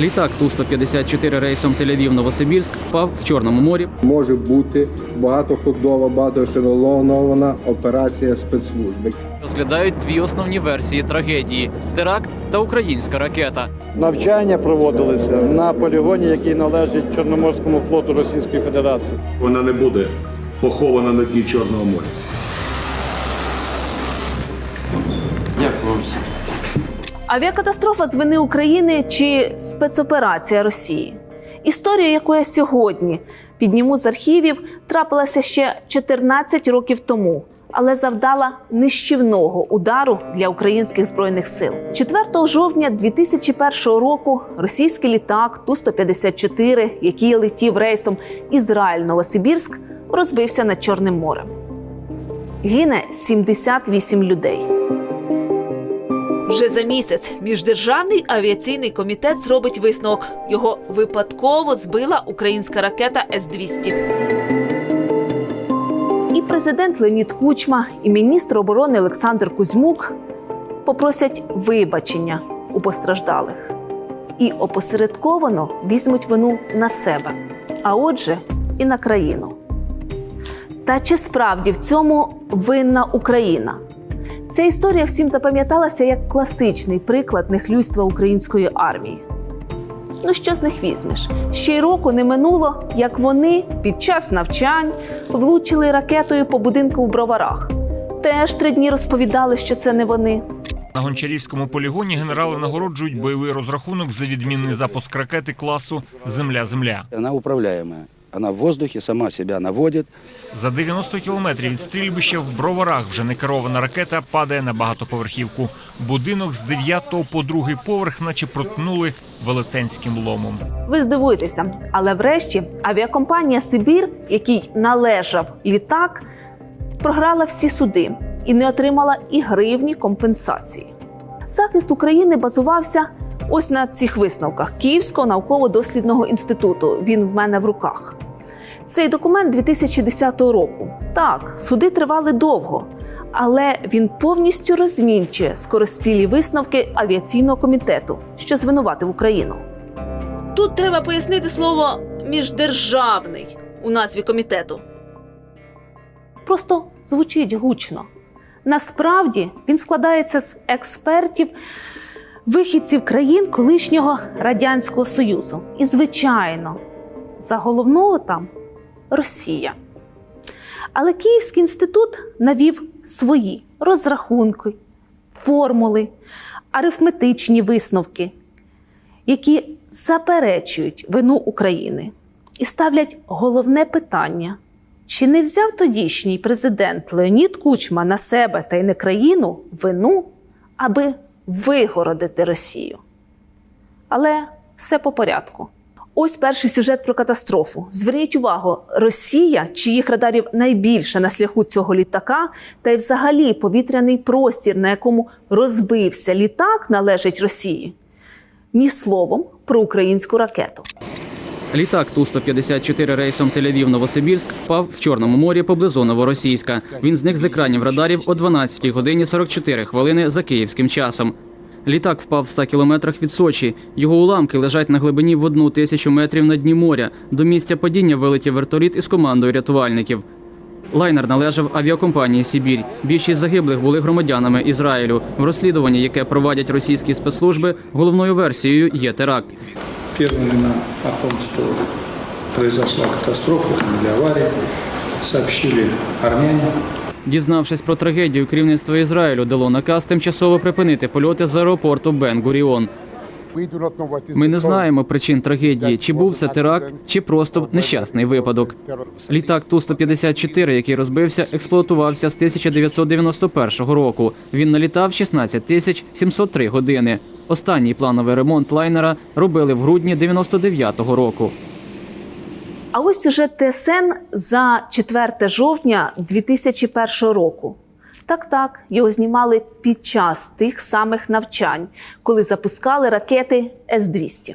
Літак Ту-154 рейсом Тель-Авів-Новосибірськ впав в Чорному морі. може бути багатоходова, багатошелонована операція спецслужби. Розглядають дві основні версії трагедії: теракт та українська ракета. Навчання проводилися на полігоні, який належить Чорноморському флоту Російської Федерації. Вона не буде похована на дні Чорного моря. Авіакатастрофа з вини України чи спецоперація Росії? Історія, яку я сьогодні підніму з архівів, трапилася ще 14 років тому, але завдала нищівного удару для українських збройних сил. 4 жовтня 2001 року російський літак Ту-154, який летів рейсом Ізраїль-Новосибірськ, розбився над Чорним морем. Гине 78 людей. Вже за місяць міждержавний авіаційний комітет зробить висновок. Його випадково збила українська ракета С-200. І президент Леонід Кучма, і міністр оборони Олександр Кузьмук попросять вибачення у постраждалих і опосередковано візьмуть вину на себе, а отже, і на країну. Та чи справді в цьому винна Україна? Ця історія всім запам'яталася як класичний приклад нехлюйства української армії. Ну що з них візьмеш? Ще й року не минуло, як вони під час навчань влучили ракетою по будинку в броварах. Теж три дні розповідали, що це не вони. На гончарівському полігоні генерали нагороджують бойовий розрахунок за відмінний запуск ракети класу Земля-Земля. Она управляемая. Она в воздухе сама себя наводит. За 90 кілометрів від стрільбища в броварах вже не керована ракета падає на багатоповерхівку. Будинок з 9 по другий поверх, наче проткнули велетенським ломом. Ви здивуєтеся, але врешті авіакомпанія Сибір, якій належав літак, програла всі суди і не отримала і гривні компенсації. Захист України базувався ось на цих висновках Київського науково-дослідного інституту. Він в мене в руках. Цей документ 2010 року. Так, суди тривали довго, але він повністю розмінчує скороспілі висновки авіаційного комітету, що звинуватив Україну. Тут треба пояснити слово міждержавний у назві комітету. Просто звучить гучно. Насправді він складається з експертів, вихідців країн колишнього Радянського Союзу. І, звичайно, за головного там Росія. Але Київський інститут навів свої розрахунки, формули, арифметичні висновки, які заперечують вину України і ставлять головне питання: чи не взяв тодішній президент Леонід Кучма на себе та й не країну вину, аби вигородити Росію? Але все по порядку. Ось перший сюжет про катастрофу. Зверніть увагу, Росія, чиїх радарів найбільше на шляху цього літака, та й взагалі повітряний простір, на якому розбився літак, належить Росії. Ні словом про українську ракету. Літак Ту-154 рейсом Тель-Авів-Новосибірськ впав в Чорному морі поблизу Новоросійська. Він зник з екранів радарів о 12 годині 44 хвилини за київським часом. Літак впав в 100 кілометрах від Сочі. Його уламки лежать на глибині в одну тисячу метрів на дні моря. До місця падіння вилетів вертоліт із командою рятувальників. Лайнер належав авіакомпанії Сибір. Більшість загиблих були громадянами Ізраїлю. В розслідуванні, яке проводять російські спецслужби, головною версією є теракт. Первыми нам о том, что произошла катастрофа или авария, сообщили армяне. Дізнавшись про трагедію, керівництво Ізраїлю дало наказ тимчасово припинити польоти з аеропорту Бен-Гуріон. Ми не знаємо причин трагедії, чи був це теракт, чи просто нещасний випадок. Літак Ту-154, який розбився, експлуатувався з 1991 року. Він налітав 16 тисяч 703 години. Останній плановий ремонт лайнера робили в грудні 99-го року. А ось сюжет ТСН за 4 жовтня 2001 року. Так, так, його знімали під час тих самих навчань, коли запускали ракети С-200.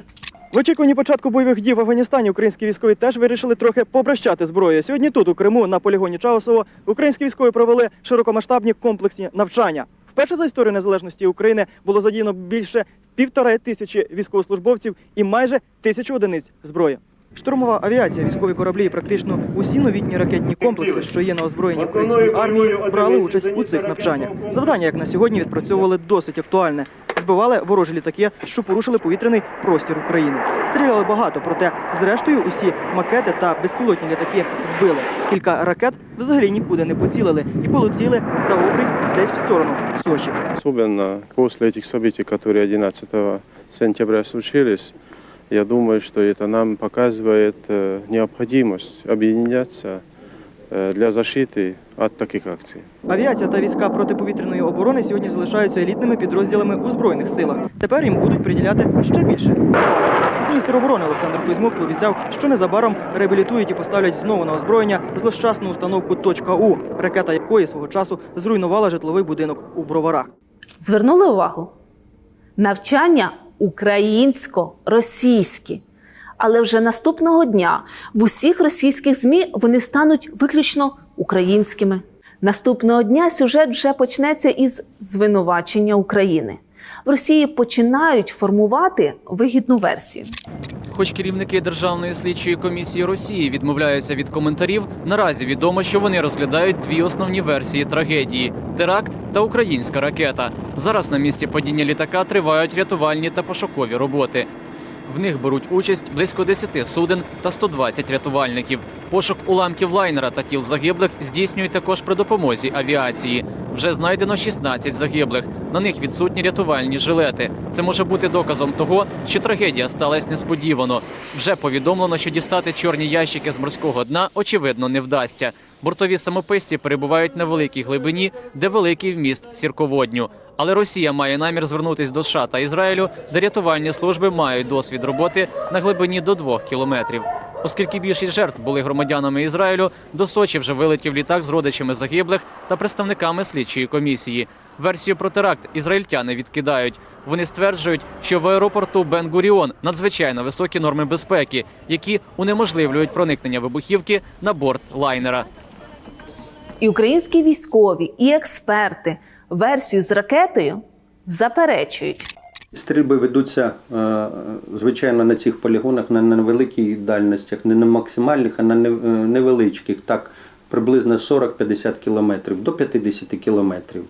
В очікуванні початку бойових дій в Афганістані українські військові теж вирішили трохи попрощати зброю. Сьогодні тут, у Криму, на полігоні Чаусово, українські військові провели широкомасштабні комплексні навчання. Вперше за історію незалежності України було задіяно більше півтора тисячі військовослужбовців і майже тисячу одиниць зброї. Штурмова авіація, військові кораблі і практично усі новітні ракетні комплекси, що є на озброєнні української армії, брали участь у цих навчаннях. Завдання, як на сьогодні, відпрацьовували досить актуальне. Збивали ворожі літаки, що порушили повітряний простір України. Стріляли багато, проте зрештою усі макети та безпілотні літаки збили. Кілька ракет взагалі нікуди не поцілили і полетіли за обрій десь в сторону Сочі. Особенно после этих событий, которые 11 сентября случились, я думаю, что это нам показывает э, необходимость объединяться э, для защиты от таких акций. Авіація та війська протиповітряної оборони сьогодні залишаються елітними підрозділами у збройних силах. Тепер їм будуть приділяти ще більше. уваги. Міністр оборони Олександр Кузьмук пообіцяв, що незабаром реабілітують і поставлять знову на озброєння злощасну установку «Точка У», ракета якої свого часу зруйнувала житловий будинок у Броварах. Звернули увагу? Навчання українсько-російські. Але вже наступного дня в усіх російських ЗМІ вони стануть виключно українськими. Наступного дня сюжет вже почнеться із звинувачення України. В Росії починають формувати вигідну версію. Хоч керівники Державної слідчої комісії Росії відмовляються від коментарів, наразі відомо, що вони розглядають дві основні версії трагедії: теракт та українська ракета. Зараз на місці падіння літака тривають рятувальні та пошукові роботи. В них беруть участь близько 10 суден та 120 рятувальників. Пошук уламків лайнера та тіл загиблих здійснюють також при допомозі авіації. Вже знайдено 16 загиблих. На них відсутні рятувальні жилети. Це може бути доказом того, що трагедія сталася несподівано. Вже повідомлено, що дістати чорні ящики з морського дна очевидно не вдасться. Бортові самописці перебувають на великій глибині, де великий вміст сірководню. Але Росія має намір звернутись до США та Ізраїлю, де рятувальні служби мають досвід роботи на глибині до двох кілометрів. Оскільки більшість жертв були громадянами Ізраїлю, до Сочі вже вилетів літак з родичами загиблих та представниками слідчої комісії. Версію про теракт ізраїльтяни відкидають. Вони стверджують, що в аеропорту Бен-Гуріон надзвичайно високі норми безпеки, які унеможливлюють проникнення вибухівки на борт лайнера. І українські військові, і експерти версію з ракетою заперечують. Стрільби ведуться е, звичайно на цих полігонах на великих дальностях, не на максимальних, а на е, невеличких, так приблизно 40-50 кілометрів до 50 кілометрів.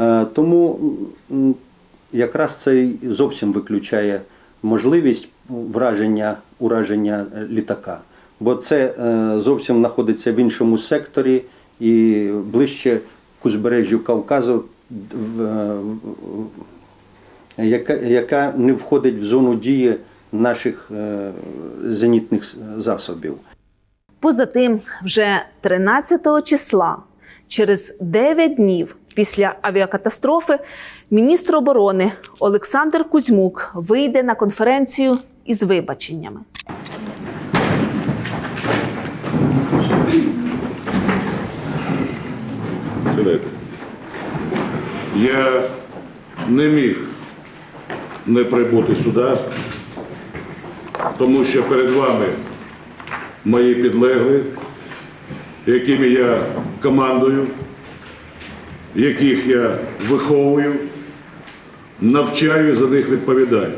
Е, Тому якраз це зовсім виключає можливість враження, ураження літака. Бо це зовсім знаходиться в іншому секторі і ближче узбережжю Кавказу, в- яка, яка не входить в зону дії наших е, зенітних засобів. Поза тим, вже 13 числа, через 9 днів після авіакатастрофи, міністр оборони Олександр Кузьмук вийде на конференцію із вибаченнями. Сідайте. Я не міг не прибути сюди, тому що перед вами мої підлеглі, якими я командую, яких я виховую, навчаю і за них відповідаю.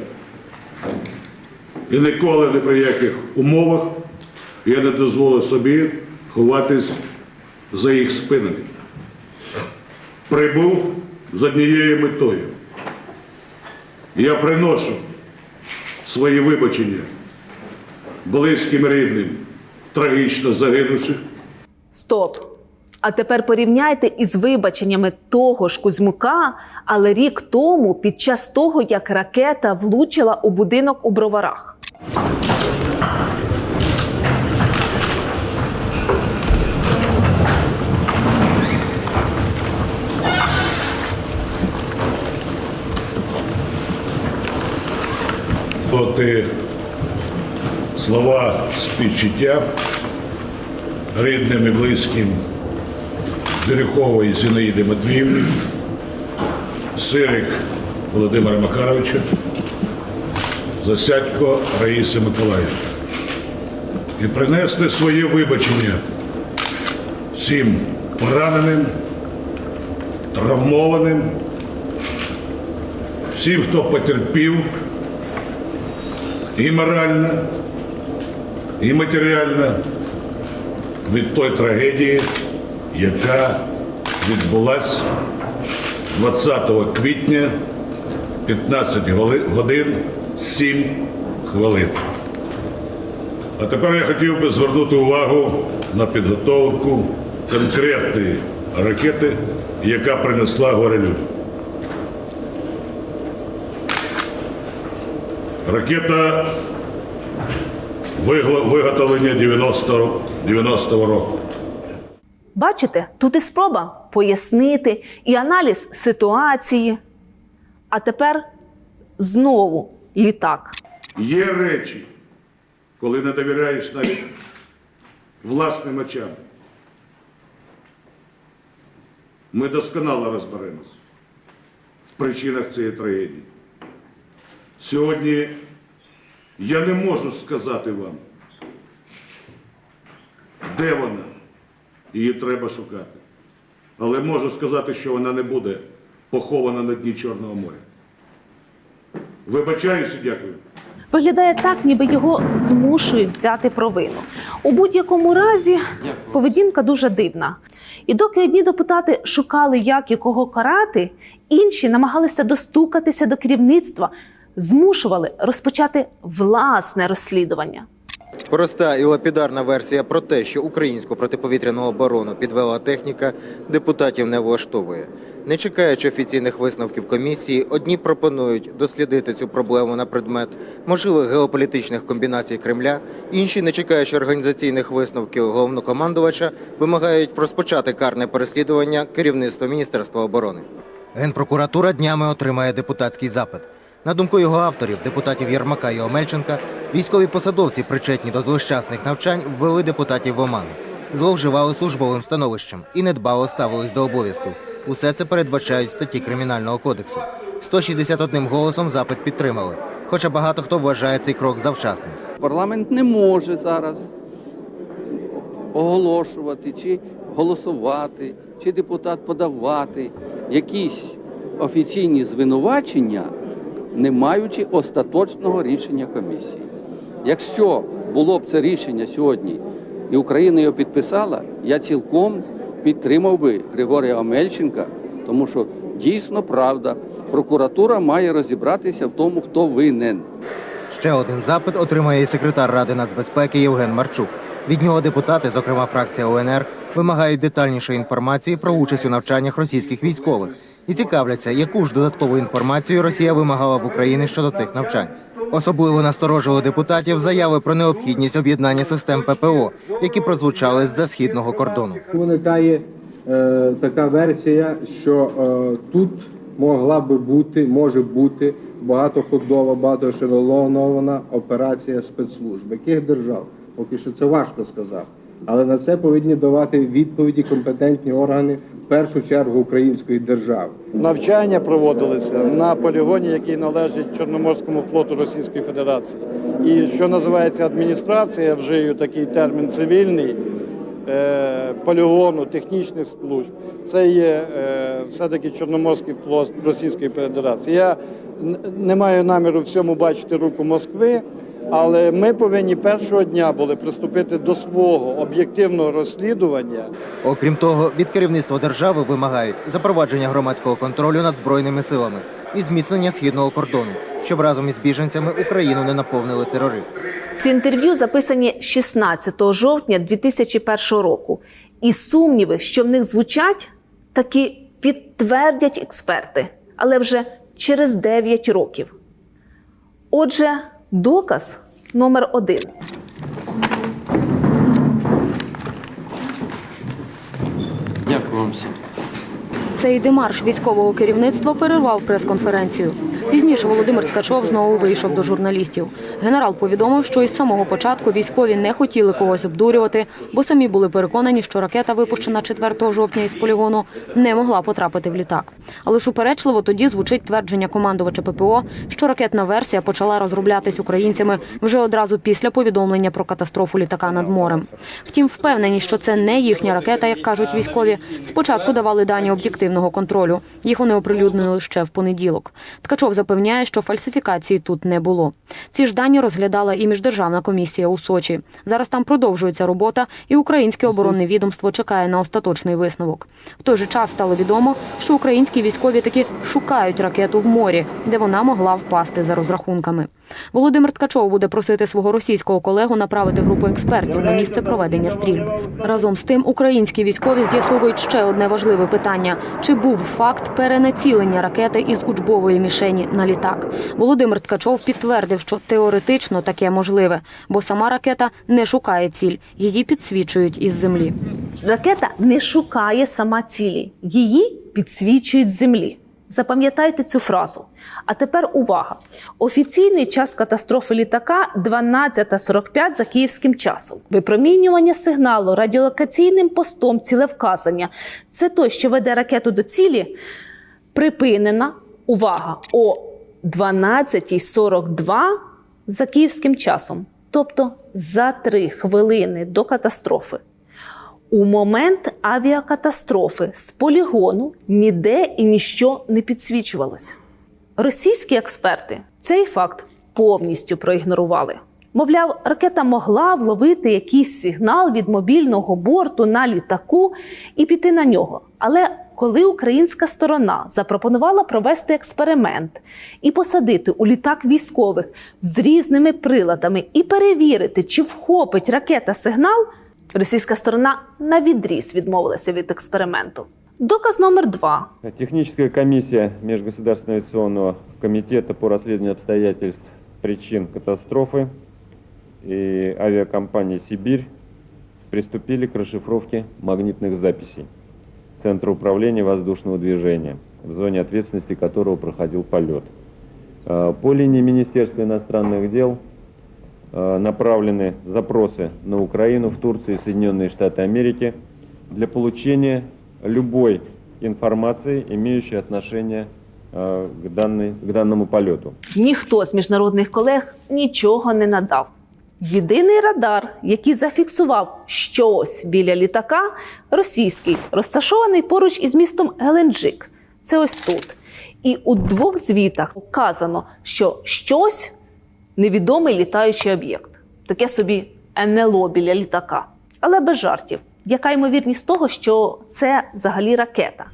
І ніколи ні при яких умовах я не дозволю собі ховатись за їх спинами. Прибув з однією метою. Я приношу свої вибачення близьким рідним, трагічно загинувших. Стоп! А тепер порівняйте із вибаченнями того ж Кузьмука, але рік тому, під час того, як ракета влучила у будинок у броварах. І слова співчуття рідним і близьким Бирюкової Зінаїди Матвіївни, Сирик Володимира Макаровича, Засядько Раїси Миколаївни. І принести своє вибачення всім пораненим, травмованим всім, хто потерпів і морально, і матеріально від тої трагедії, яка відбулась 20 квітня в 15 годин 7 хвилин. А тепер я хотів би звернути увагу на підготовку конкретної ракети, яка принесла горе людям. Ракета виготовлення 90 90-го року. Бачите, тут і спроба пояснити, і аналіз ситуації. А тепер знову літак. Є речі, коли не довіряєш навіть власним очам. Ми досконало розберемось в причинах цієї трагедії. Сьогодні я не можу сказати вам, де вона. Її треба шукати. Але можу сказати, що вона не буде похована на дні Чорного моря. Вибачаюся, дякую. Виглядає так, ніби його змушують взяти провину. У будь-якому разі поведінка дуже дивна. І доки одні депутати шукали, як і кого карати, інші намагалися достукатися до керівництва, змушували розпочати власне розслідування. Проста і лапідарна версія про те, що українську протиповітряну оборону підвела техніка, депутатів не влаштовує. Не чекаючи офіційних висновків комісії, одні пропонують дослідити цю проблему на предмет можливих геополітичних комбінацій Кремля, інші, не чекаючи організаційних висновків головнокомандувача, вимагають розпочати карне переслідування керівництва Міністерства оборони. Генпрокуратура днями отримає депутатський запит. На думку його авторів, депутатів Єрмака і Омельченка, військові посадовці, причетні до злощасних навчань, ввели депутатів в оману, зловживали службовим становищем і недбало ставились до обов'язків. Усе це передбачають статті Кримінального кодексу. 161 голосом запит підтримали, хоча багато хто вважає цей крок завчасним. Парламент не може зараз оголошувати, чи голосувати, чи депутат подавати якісь офіційні звинувачення, не маючи остаточного рішення комісії. Якщо було б це рішення сьогодні і Україна його підписала, я цілком підтримав би Григорія Омельченка, тому що дійсно правда, прокуратура має розібратися в тому, хто винен. Ще один запит отримає і секретар Ради нацбезпеки Євген Марчук. Від нього депутати, зокрема фракція УНР, вимагають детальнішої інформації про участь у навчаннях російських військових і цікавляться, яку ж додаткову інформацію Росія вимагала в Україні щодо цих навчань. Особливо насторожили депутатів заяви про необхідність об'єднання систем ППО, які прозвучали з-за східного кордону. Виникає е, така версія, що е, тут могла би бути, може бути багатоходова, багатошеронована операція спецслужб. Яких держав? Поки що це важко сказати. Але на це повинні давати відповіді компетентні органи в першу чергу української держави. Навчання проводилися на полігоні, який належить Чорноморському флоту Російської Федерації. І що називається адміністрація, вжию такий термін цивільний е, полігону технічних служб. Це є е, все-таки Чорноморський флот Російської Федерації. Я не маю наміру в цьому бачити руку Москви. Але ми повинні першого дня були приступити до свого об'єктивного розслідування Окрім того, від керівництва держави вимагають запровадження громадського контролю над збройними силами і зміцнення східного кордону, щоб разом із біженцями Україну не наповнили терористи. Ці інтерв'ю записані 16 жовтня 2001 року. І сумніви, що в них звучать, таки підтвердять експерти, але вже через 9 років. Отже, доказ номер один. Дякую вам всім. Цей демарш військового керівництва перервав прес-конференцію. Пізніше Володимир Ткачов знову вийшов до журналістів. Генерал повідомив, що із самого початку військові не хотіли когось обдурювати, бо самі були переконані, що ракета, випущена 4 жовтня із полігону, не могла потрапити в літак. Але суперечливо тоді звучить твердження командувача ППО, що ракетна версія почала розроблятись українцями вже одразу після повідомлення про катастрофу літака над морем. Втім, впевнені, що це не їхня ракета, як кажуть військові. Спочатку давали дані об'єктивного контролю. Їх вони оприлюднили ще в понеділок. Ткачов Запевняє, що фальсифікації тут не було. Ці ж дані розглядала і міждержавна комісія у Сочі. Зараз там продовжується робота, і українське оборонне відомство чекає на остаточний висновок. В той же час стало відомо, що українські військові таки шукають ракету в морі, де вона могла впасти за розрахунками. Володимир Ткачов буде просити свого російського колегу направити групу експертів на місце проведення стрільб. Разом з тим, українські військові з'ясовують ще одне важливе питання: чи був факт перенацілення ракети із учбової мішені на літак? Володимир Ткачов підтвердив, що теоретично таке можливе, бо сама ракета не шукає ціль, її підсвічують із землі. Ракета не шукає сама цілі, її підсвічують з землі. Запам'ятайте цю фразу. А тепер увага! Офіційний час катастрофи літака 12.45 за київським часом. Випромінювання сигналу радіолокаційним постом цілевказання це той, що веде ракету до цілі, припинена. Увага! О 12.42 за київським часом, тобто за три хвилини до катастрофи. У момент авіакатастрофи з полігону ніде і ніщо не підсвічувалося. Російські експерти цей факт повністю проігнорували. Мовляв, ракета могла вловити якийсь сигнал від мобільного борту на літаку і піти на нього. Але коли українська сторона запропонувала провести експеримент і посадити у літак військових з різними приладами і перевірити, чи вхопить ракета сигнал, російська сторона на відріз відмовилася від експерименту. Доказ номер два. Техническая комиссия Межгосударственного авиационного комитета по расследованию обстоятельств причин катастрофы и авиакомпании «Сибирь» приступили к расшифровке магнитных записей Центра управления воздушного движения, в зоне ответственности которого проходил полет. Э, По линии Министерства иностранных дел э, направлены запросы на Украину, в Турцию и Соединенные Штаты Америки для получения любой информации, имеющей отношение э, к, данной, к данному полету. Ніхто з міжнародних колег нічого не надав. Єдиний радар, який зафіксував щось біля літака, російський, розташований поруч із містом Геленджик. Це ось тут. І у двох звітах вказано, що щось невідомий літаючий об'єкт. Таке собі НЛО біля літака. Але без жартів. Яка ймовірність того, що це взагалі ракета?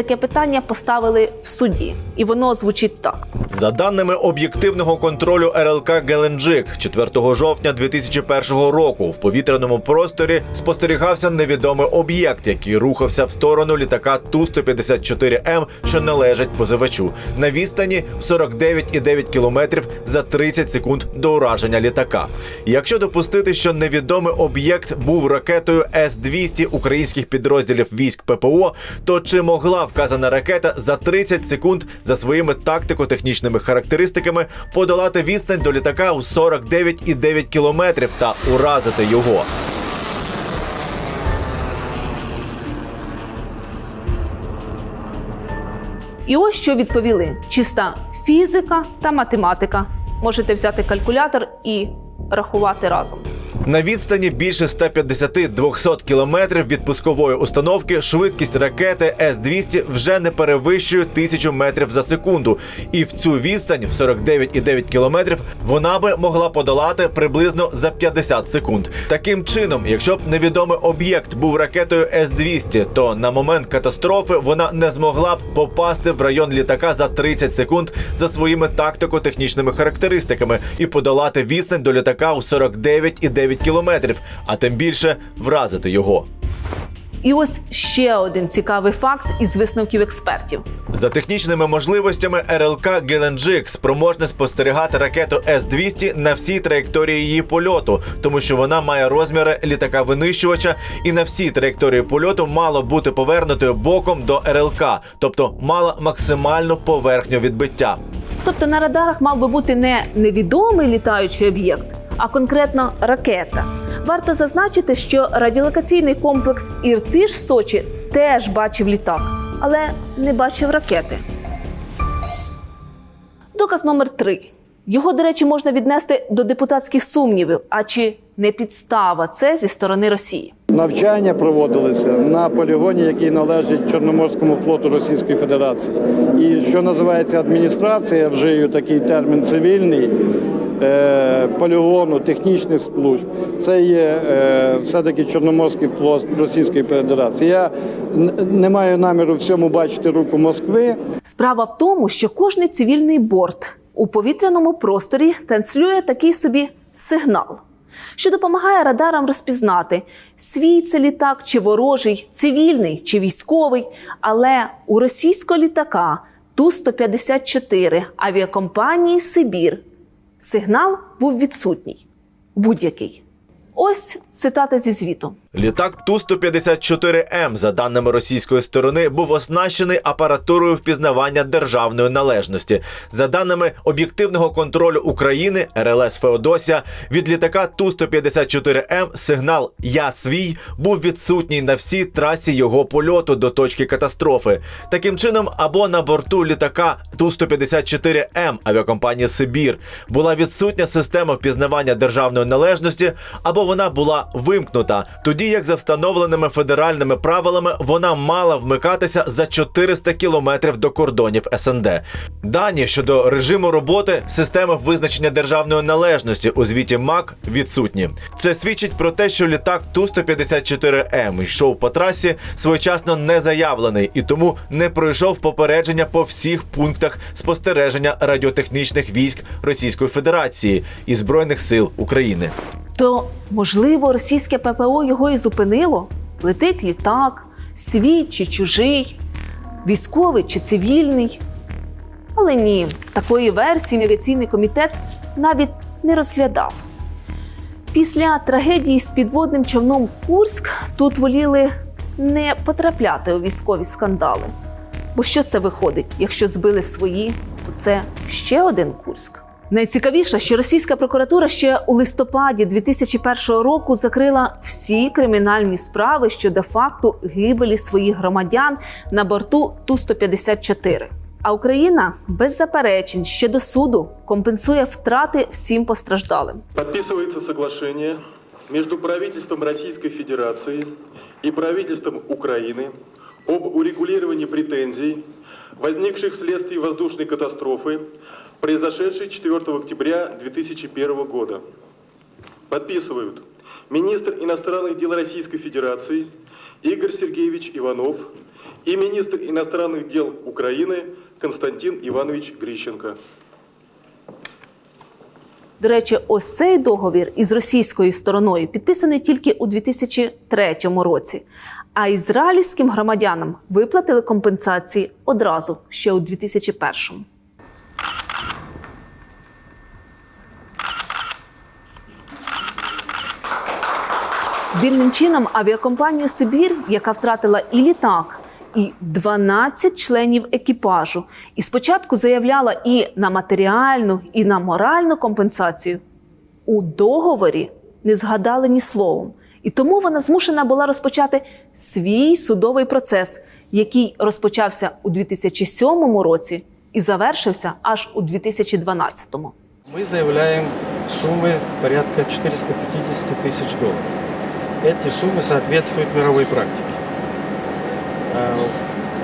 Таке питання поставили в суді, і воно звучить так. За даними об'єктивного контролю РЛК Геленджик, 4 жовтня 2001 року в повітряному просторі спостерігався невідомий об'єкт, який рухався в сторону літака Ту-154М, що належить позивачу, на відстані 49,9 кілометрів за 30 секунд до ураження літака. Якщо допустити, що невідомий об'єкт був ракетою С-200 українських підрозділів військ ППО, то чи могла вказана ракета за 30 секунд за своїми тактико-технічними характеристиками подолати відстань до літака у 49,9 кілометрів та уразити його? І ось що відповіли: чиста фізика та математика. Можете взяти калькулятор і рахувати разом. На відстані більше 150-200 кілометрів від пускової установки швидкість ракети С-200 вже не перевищує 1000 метрів за секунду. І в цю відстань в 49,9 кілометрів вона би могла подолати приблизно за 50 секунд. Таким чином, якщо б невідомий об'єкт був ракетою С-200, то на момент катастрофи вона не змогла б попасти в район літака за 30 секунд за своїми тактико-технічними характеристиками і подолати відстань до літака у 49,9 кілометрів, а тим більше вразити його. І ось ще один цікавий факт із висновків експертів. За технічними можливостями РЛК Геленджик спроможне спостерігати ракету С-200 на всій траєкторії її польоту, тому що вона має розміри літака винищувача і на всій траєкторії польоту мало бути повернутою боком до РЛК, тобто мала максимальну поверхню відбиття. Тобто на радарах мав би бути не невідомий літаючий об'єкт, а конкретно ракета. Варто зазначити, що радіолокаційний комплекс Іртиш в Сочі теж бачив літак, але не бачив ракети. Доказ номер три. Його, до речі, можна віднести до депутатських сумнівів. А чи не підстава це зі сторони Росії. Навчання проводилися на полігоні, який належить Чорноморському флоту Російської Федерації. І що називається адміністрація, вжию такий термін цивільний полігону технічних служб. Це є е, все-таки Чорноморський флот Російської Федерації. Я не маю наміру в цьому бачити руку Москви. Справа в тому, що кожний цивільний борт у повітряному просторі транслює такий собі сигнал, що допомагає радарам розпізнати, свій це літак чи ворожий, цивільний чи військовий. Але у російського літака Ту-154 авіакомпанії Сибір сигнал був відсутній. Будь-який. Ось цитата зі звіту. Літак Ту-154М, за даними російської сторони, був оснащений апаратурою впізнавання державної належності. За даними об'єктивного контролю України РЛС Феодосія, від літака Ту-154М сигнал Я свій був відсутній на всій трасі його польоту до точки катастрофи. Таким чином, або на борту літака Ту-154М авіакомпанії Сибір була відсутня система впізнавання державної належності, або вона була вимкнута. Тоді як за встановленими федеральними правилами вона мала вмикатися за 400 кілометрів до кордонів СНД. Дані щодо режиму роботи системи визначення державної належності у звіті МАК відсутні. Це свідчить про те, що літак Ту-154М йшов по трасі своєчасно не заявлений і тому не пройшов попередження по всіх пунктах спостереження радіотехнічних військ Російської Федерації і Збройних сил України. То, можливо, російське ППО його і зупинило? Летить літак, свій чи чужий, військовий чи цивільний. Але ні, такої версії авіаційний комітет навіть не розглядав. Після трагедії з підводним човном Курськ тут воліли не потрапляти у військові скандали. Бо що це виходить? Якщо збили свої, то це ще один Курськ. Найцікавіше, що російська прокуратура ще у листопаді 2001 року закрила всі кримінальні справи щодо факту гибелі своїх громадян на борту Ту-154. А Україна без заперечень ще до суду компенсує втрати всім постраждалим. Подписывается соглашение между правительством Российской Федерации и правительством Украины об урегулировании претензий, возникших вследствие воздушной катастрофы, произошедшей 4 октября 2001 года. Подписывают министр иностранных дел Российской Федерации Игорь Сергеевич Иванов и министр иностранных дел Украины Константин Иванович Грищенко. До речі, ось цей договір із російською стороною підписаний тільки у 2003 році. А ізраїльським громадянам виплатили компенсації одразу ще у 2001. Дивним чином авіакомпанію Сибір, яка втратила і літак, і 12 членів екіпажу, і спочатку заявляла і на матеріальну, і на моральну компенсацію, у договорі не згадали ні словом. І тому вона змушена була розпочати свій судовий процес, який розпочався у 2007 році і завершився аж у 2012. Мы заявляем суммы порядка 450 тысяч долларов. Эти суммы соответствуют мировой практике. Э,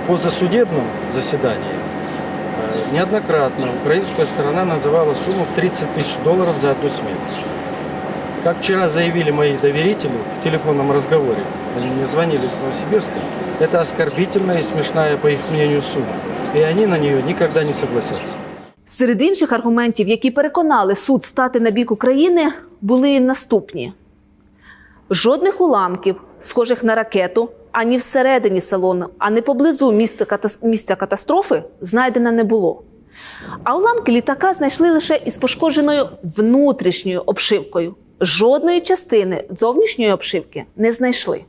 В позасудебном заседании э, неоднократно украинская сторона называла сумму в 30 тысяч долларов за одну смерть. Как вчера заявили мои доверители в телефонном разговоре, они мне звонили из Новосибирска, это оскорбительная и смешная, по их мнению, сумма. И они на нее никогда не согласятся. Серед інших аргументів, які переконали суд стати на бік України, були наступні: жодних уламків, схожих на ракету, ані всередині салону, ані поблизу місця, катас- місця катастрофи знайдено не було. А уламки літака знайшли лише із пошкодженою внутрішньою обшивкою. Жодної частини зовнішньої обшивки не знайшли.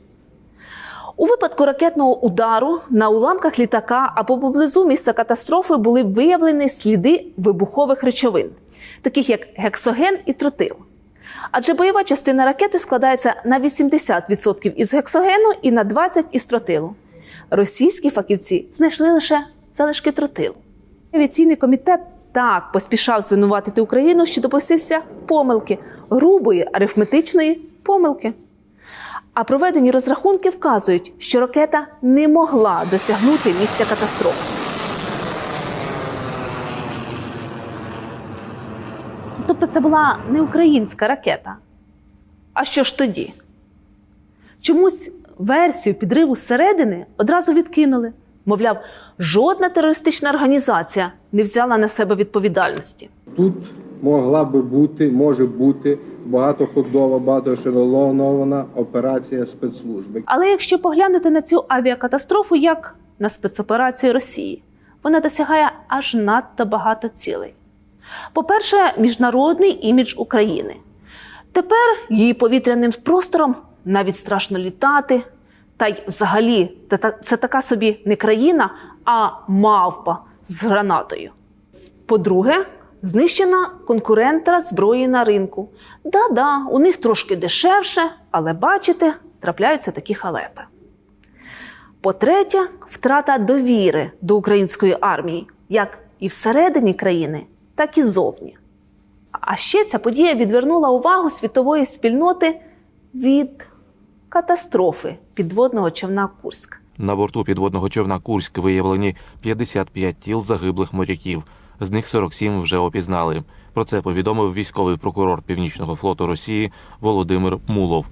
У випадку ракетного удару на уламках літака або поблизу місця катастрофи були виявлені сліди вибухових речовин, таких як гексоген і тротил. Адже бойова частина ракети складається на 80% із гексогену і на 20% із тротилу. Російські фахівці знайшли лише залишки тротилу. Авіаційний комітет так поспішав звинуватити Україну, що допустився помилки, грубої арифметичної помилки. А проведені розрахунки вказують, що ракета не могла досягнути місця катастрофи. Тобто це була не українська ракета. А що ж тоді? Чомусь версію підриву зсередини одразу відкинули. Мовляв, жодна терористична організація не взяла на себе відповідальності. Тут могла би бути, може бути багатоходова, багатошеронована операція спецслужби. Але якщо поглянути на цю авіакатастрофу як на спецоперацію Росії, вона досягає аж надто багато цілей. По-перше, міжнародний імідж України. Тепер її повітряним простором навіть страшно літати. Та й взагалі це така собі не країна, а мавпа з гранатою. По-друге, знищена конкурента зброї на ринку. Да-да, у них трошки дешевше, але бачите, трапляються такі халепи. По-третє, втрата довіри до української армії, як і всередині країни, так і зовні. А ще ця подія відвернула увагу світової спільноти від катастрофи підводного човна Курськ. На борту підводного човна Курськ виявлені 55 тіл загиблих моряків. З них 47 вже опізнали. Про це повідомив військовий прокурор Північного флоту Росії Володимир Мулов.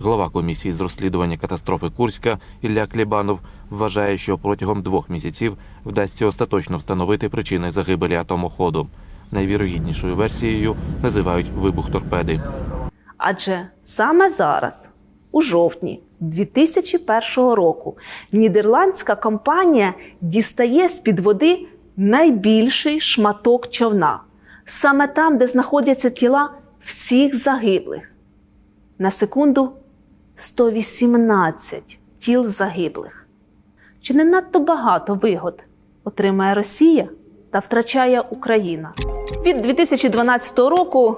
Глава комісії з розслідування катастрофи Курська Ілля Клібанов вважає, що протягом двох місяців вдасться остаточно встановити причини загибелі атомоходу. Найвірогіднішою версією називають вибух торпеди. Адже саме зараз, у жовтні 2001 року, нідерландська компанія дістає з-під води найбільший шматок човна, саме там, де знаходяться тіла всіх загиблих. На секунду 118 тіл загиблих. Чи не надто багато вигод отримає Росія та втрачає Україна? Від 2012 року,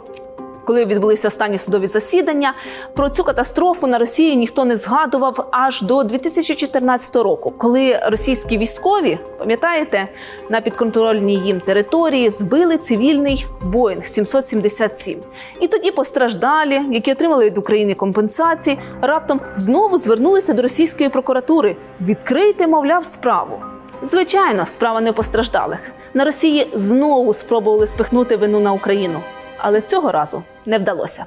коли відбулися останні судові засідання, про цю катастрофу на Росії ніхто не згадував аж до 2014 року, коли російські військові, пам'ятаєте, на підконтрольній їм території збили цивільний Боїнг 777. І тоді постраждалі, які отримали від України компенсації, раптом знову звернулися до російської прокуратури. Відкрийте, мовляв, справу. Звичайно, справа не постраждалих. На Росії знову спробували спихнути вину на Україну, але цього разу не вдалося.